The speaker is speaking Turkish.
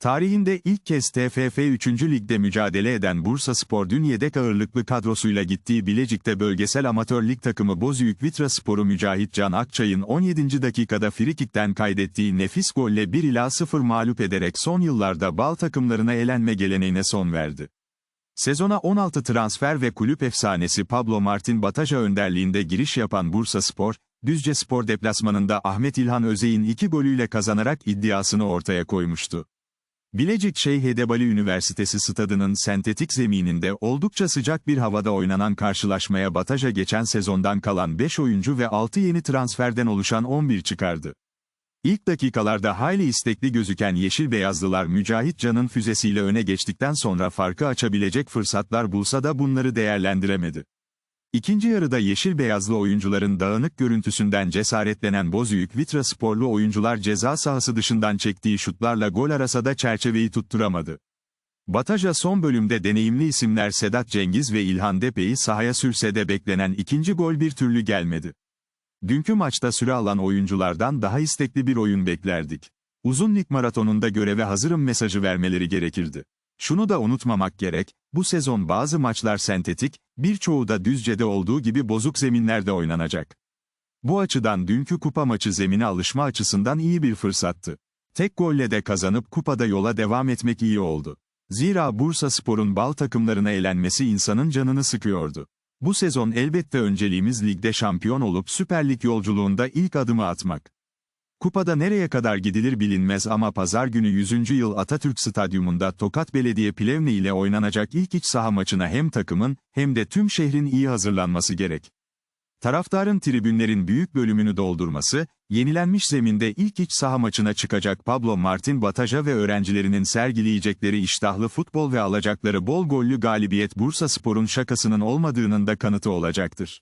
Tarihinde ilk kez TFF 3. Lig'de mücadele eden Bursaspor dün yedek ağırlıklı kadrosuyla gittiği Bilecik'te bölgesel amatör lig takımı Bozüyük Vitraspor'u Mücahit Can Akçay'ın 17. dakikada frikikten kaydettiği nefis golle 1 ila 0 mağlup ederek son yıllarda bal takımlarına elenme geleneğine son verdi. Sezona 16 transfer ve kulüp efsanesi Pablo Martin Bataja önderliğinde giriş yapan Bursaspor, Düzce Spor deplasmanında Ahmet İlhan Özey'in iki golüyle kazanarak iddiasını ortaya koymuştu. Bilecik Şeyh Edebali Üniversitesi stadının sentetik zemininde oldukça sıcak bir havada oynanan karşılaşmaya Bataja geçen sezondan kalan 5 oyuncu ve 6 yeni transferden oluşan 11 çıkardı. İlk dakikalarda hayli istekli gözüken Yeşil Beyazlılar Mücahit Can'ın füzesiyle öne geçtikten sonra farkı açabilecek fırsatlar bulsa da bunları değerlendiremedi. İkinci yarıda yeşil beyazlı oyuncuların dağınık görüntüsünden cesaretlenen Bozüyük Vitra sporlu oyuncular ceza sahası dışından çektiği şutlarla gol arasa da çerçeveyi tutturamadı. Bataja son bölümde deneyimli isimler Sedat Cengiz ve İlhan Depe'yi sahaya sürse de beklenen ikinci gol bir türlü gelmedi. Dünkü maçta süre alan oyunculardan daha istekli bir oyun beklerdik. Uzun lig maratonunda göreve hazırım mesajı vermeleri gerekirdi. Şunu da unutmamak gerek, bu sezon bazı maçlar sentetik, birçoğu da Düzce'de olduğu gibi bozuk zeminlerde oynanacak. Bu açıdan dünkü kupa maçı zemine alışma açısından iyi bir fırsattı. Tek golle de kazanıp kupada yola devam etmek iyi oldu. Zira Bursa Spor'un bal takımlarına elenmesi insanın canını sıkıyordu. Bu sezon elbette önceliğimiz ligde şampiyon olup Süper Lig yolculuğunda ilk adımı atmak. Kupada nereye kadar gidilir bilinmez ama pazar günü 100. yıl Atatürk Stadyumunda Tokat Belediye Plevne ile oynanacak ilk iç saha maçına hem takımın, hem de tüm şehrin iyi hazırlanması gerek. Taraftarın tribünlerin büyük bölümünü doldurması, yenilenmiş zeminde ilk iç saha maçına çıkacak Pablo Martin Bataja ve öğrencilerinin sergileyecekleri iştahlı futbol ve alacakları bol gollü galibiyet Bursa Spor'un şakasının olmadığının da kanıtı olacaktır.